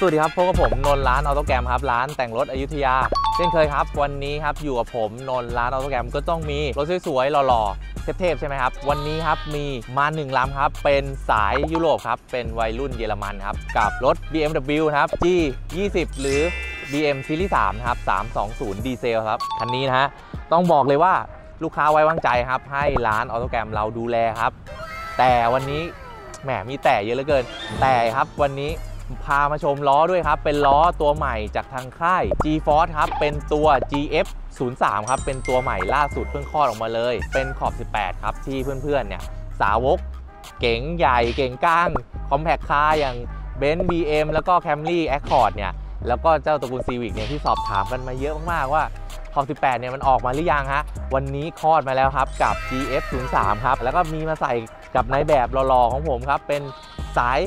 สวัสดีครับพบกับผมนนท์ร้านออโตแกรมครับร้านแต่งรถอยุธยา เช่นเคยครับ วันนี้ครับอยู่กับผมนนท์ร้านออโตแกรมก็ต้องมีรถสวยๆหล่อๆเทพๆใช่ไหมครับ วันนี้ครับมีมาหนึ่งลำครับ เป็นสายยุโรปครับ เป็นวัยรุ่นเยอรมันครับ กับรถ BMW นะครับ G20 หรือ BM Series 3ครับ320 ดีเซลครับคันนี้นะฮะต้องบอกเลยว่าลูกค้าไว้วางใจครับ ให้ร้านออโตแกรมเราดูแลครับ แต่วันนี้แหมมีแต่เยอะเหลือเกิน แต่ครับวันนี้ พามาชมล้อด้วยครับ เป็นล้อตัวใหม่จากทางค่าย G-Force ครับ เป็นตัว GF 03 ครับ เป็นตัวใหม่ล่าสุดเพิ่งคลอดออกมาเลย เป็นขอบ 18 ครับ ที่เพื่อนๆเนี่ยสาวก เก๋งใหญ่เก๋งก้างคอมแพคคาอย่าง b e n z BM แล้วก็ Camry Accord เนี่ยแล้วก็เจ้าตระกูล Civic เนี่ยที่สอบถามกันมาเยอะมากๆว่าขอบ18เนี่ยมันออกมาหรือยังฮะ วันนี้คลอดมาแล้วครับกับ GF 03ครับ แล้วก็มีมาใส่กับในแบบหล่อๆของผมครับ เป็นสาย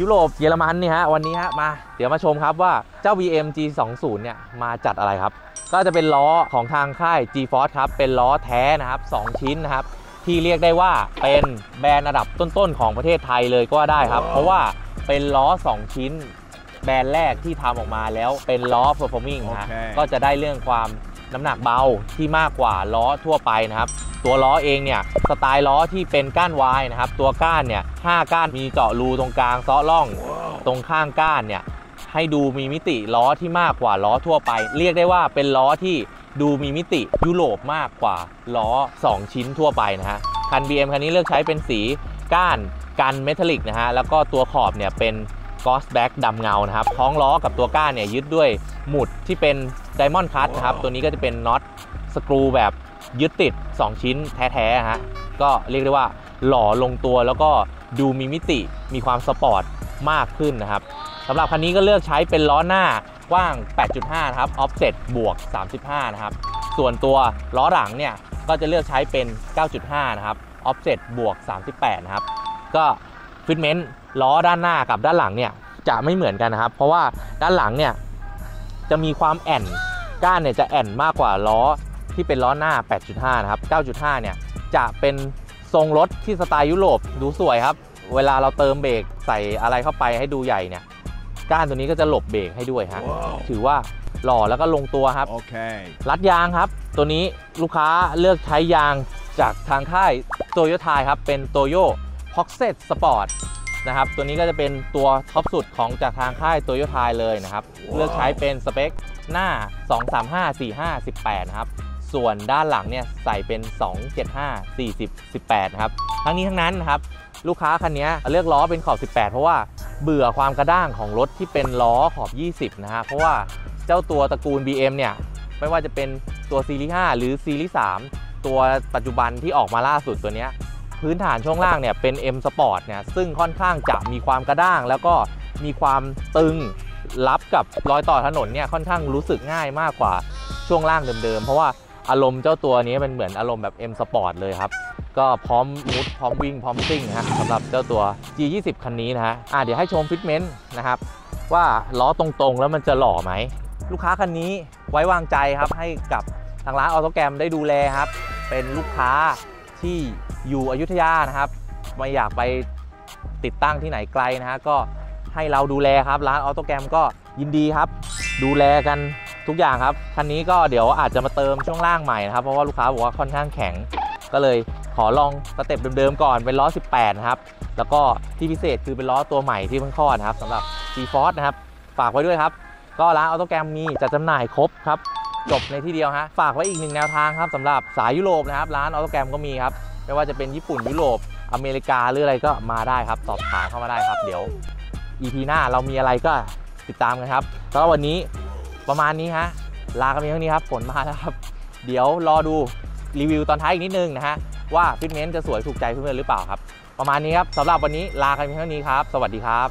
ยุโรปเยอรมันนี่ฮะวันนี้ฮะมาเดี๋ยวมาชมครับว่าเจ้า BM G20 เนี่ยมาจัดอะไรครับ ก็จะเป็นล้อของทางค่าย G-Force ครับ เป็นล้อแท้นะครับ 2 ชิ้นนะครับ ที่เรียกได้ว่าเป็นแบรนด์ระดับต้นๆของประเทศไทยเลยก็ได้ครับ เพราะว่าเป็นล้อ 2 ชิ้น แบรนด์แรกที่ทำออกมาแล้วเป็นล้อ performing นะฮะโอเคก็จะได้เรื่องความน้ำหนักเบาที่มากกว่าล้อทั่วไปนะครับ ตัวล้อเองเนี่ยสไตล์ล้อที่เป็นก้านวายนะครับตัวก้านเนี่ยห้าก้านมีเจาะรูตรงกลางซาะร่องตรงข้างก้านเนี่ยให้ดูมีมิติล้อที่มากกว่าล้อทั่วไป เรียกได้ว่าเป็นล้อที่ดูมีมิติยุโรปมากกว่าล้อ 2 ชิ้นทั่วไปนะฮะคัน BM คันนี้เลือกใช้เป็นสีก้านกันเมทัลลิกนะฮะแล้วก็ตัวขอบเนี่ยเป็นกอสแบ็กดำเงานะครับท้องล้อกับตัวก้านเนี่ยยึดด้วยหมุดที่เป็นไดมอนด์คัตนะครับตัวนี้ก็จะเป็นน็อตสกรูแบบ ยึดติด 2 ชิ้นแท้ๆฮะก็เรียกได้ว่าหล่อลงตัวแล้วก็ดูมีมิติมีความสปอร์ตมากขึ้นนะครับสำหรับคันนี้ก็เลือกใช้เป็นล้อหน้ากว้าง 8.5 นะครับ offset บวก 35 นะครับ ส่วนตัวล้อหลังเนี่ยก็จะเลือกใช้เป็น 9.5 นะครับ offset บวก 38 นะครับ ก็ฟิตเมนต์ล้อด้านหน้ากับด้านหลังเนี่ยจะไม่เหมือนกันนะครับ เพราะว่าด้านหลังเนี่ยจะมีความแอนก้านเนี่ยจะแอนมากกว่าล้อ ที่เป็นล้อหน้า 8.5 นะครับ 9.5 เนี่ย จะเป็นทรงรถที่สไตล์ยุโรปดูสวยครับ เวลาเราเติมเบรกใส่อะไรเข้าไปให้ดูใหญ่เนี่ย ก้านตัวนี้ก็จะหลบเบรกให้ด้วยฮะถือว่าหล่อแล้วก็ลงตัวครับ Okay. รัดยางครับ ตัวนี้ลูกค้าเลือกใช้ยางจากทางค่ายโตโยต้าครับ เป็นโตโยพ็อกเซตสปอร์ตนะครับ ตัวนี้ก็จะเป็นตัวท็อปสุดของจากทางค่ายโตโยต้าเลยนะครับเลือกใช้เป็นสเปคหน้า 235 45 18 นะครับ ส่วนด้านหลังเนี่ยใส่เป็น 275 40 18ครับทั้งนี้ทั้งนั้นนะครับลูกค้าคันนี้เลือกล้อเป็นขอบ 18 เพราะว่าเบื่อความกระด้างของรถที่เป็นล้อขอบ 20 นะฮะเพราะว่าเจ้าตัวตระกูล BM เนี่ยไม่ว่าจะเป็นตัวซีรีส์5หรือซีรีส์3ตัวปัจจุบันที่ออกมาล่าสุดตัวนี้พื้นฐานช่วงล่างเนี่ยเป็น M Sport เนี่ยซึ่งค่อนข้างจะมีความกระด้าง แล้วก็มีความตึงรับกับรอยต่อถนนเนี่ยค่อนข้างรู้สึกง่ายมากกว่าช่วงล่างเดิมๆ เพราะว่า อารมณ์เจ้าตัวนี้เป็นเหมือนอารมณ์แบบ M Sport เลยครับ ก็พร้อมมุดพร้อมวิ่งพร้อมซิ่งนะฮะสำหรับเจ้าตัว G20 คันนี้นะฮะอะเดี๋ยวให้ชมฟิตเมนต์นะครับ ว่าล้อตรงๆ แล้วมันจะหล่อไหม ลูกค้าคันนี้ไว้วางใจครับให้กับทางร้านออโตแกรมได้ดูแลครับ เป็นลูกค้าที่อยู่อยุธยานะครับไม่อยากไปติดตั้งที่ไหนไกลนะฮะก็ให้เราดูแลครับ ร้านออโตแกรมก็ยินดีครับ ดูแลกัน ทุกอย่างครับคันนี้ก็เดี๋ยวอาจจะมาเติมช่วงล่างใหม่นะครับเพราะว่าลูกค้าบอกว่าค่อนข้างแข็ง ก็เลยขอลองสเต็ปเดิมๆก่อนเป็นล้อ 18 นะครับ แล้วก็ที่พิเศษคือเป็นล้อตัวใหม่ที่เพิ่งคลอดนะครับสำหรับ G-Force นะครับ ฝากไว้ด้วยครับ ก็ร้านออโตแกรมมีจัดจำหน่ายครบครับ จบในที่เดียวฮะฝากไว้อีกหนึ่งแนวทางครับสำหรับสายยุโรปนะครับร้านออโตแกรมก็มีครับไม่ว่าจะเป็นญี่ปุ่นยุโรปอเมริกาหรืออะไรก็มาได้ครับสอบถามเข้ามาได้ครับ เดี๋ยว EP หน้าเรามีอะไรก็ติดตามกันครับสำหรับวันนี้ ประมาณนี้ฮะลากันไปเท่านี้ครับฝนมาแล้วครับ เดี๋ยวรอดูรีวิวตอนท้ายอีกนิดนึงนะฮะว่าฟิตเมนต์จะสวยถูกใจเพื่อนๆหรือเปล่าครับ ประมาณนี้ครับสำหรับวันนี้ลากันไปเท่านี้ครับ สวัสดีครับ